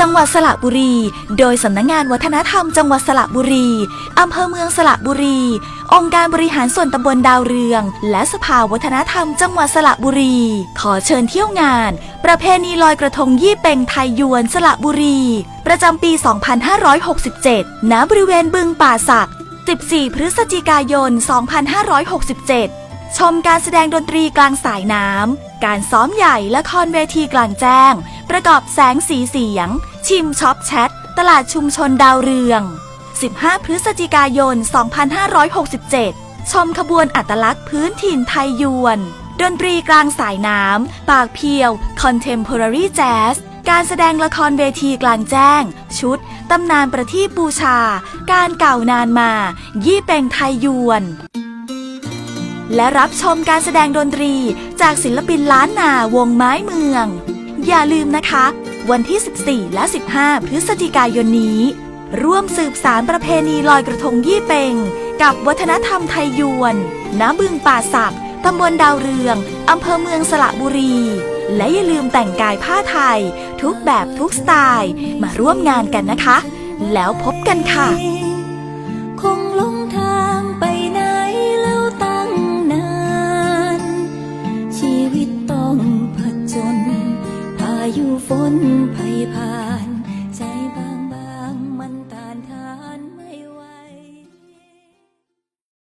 จังหวัดสระบุรี โดยสำนักงงานวัฒนธรรมจังหวัดสระบุรี อำเภอเมืองสระบุรี องค์การบริหารส่วนตำบลดาวเรือง และสภาวัฒนธรรมจังหวัดสระบุรี ขอเชิญเที่ยวงาน ประเพณีลอยกระทงยี่เป็งไทยยวนสระบุรี ประจำปี 2567 ณ บริเวณบึงป่าสัก 14 พฤศจิกายน 2567 ชมการแสดงดนตรีกลางสายน้ำ การซ้อมใหญ่และคอนเวทีกลางแจ้ง ประกอบแสงสีเสียง ชิมช็อปแชท ตลาดชุมชนดาวเรือง 15 พฤศจิกายน 2567 ชมขบวนอัตลักษณ์พื้นถิ่นไทยยวน ดนตรีกลางสายน้ำ ปากเพียว Contemporary Jazz การแสดงละครเวทีกลางแจ้ง ชุด ตำนานประทีปบูชา การเก่านานมา ยี่เป็งไทยยวน และรับชมการแสดงดนตรีจากศิลปินล้านนาวงไม้เมือง อย่าลืมนะคะ วันที่ 14 และ 15 พฤศจิกายนนี้ ร่วมสืบสารประเพณีลอยกระทงยี่เป็งกับวัฒนธรรมไทยยวนณบึงป่าสักตำบลดาวเรือง อำเภอเมืองสระบุรี และอย่าลืมแต่งกายผ้าไทย ทุกแบบทุกสไตล์ มาร่วมงานกันนะคะ แล้วพบกันค่ะคงล ยุฝนภัยพา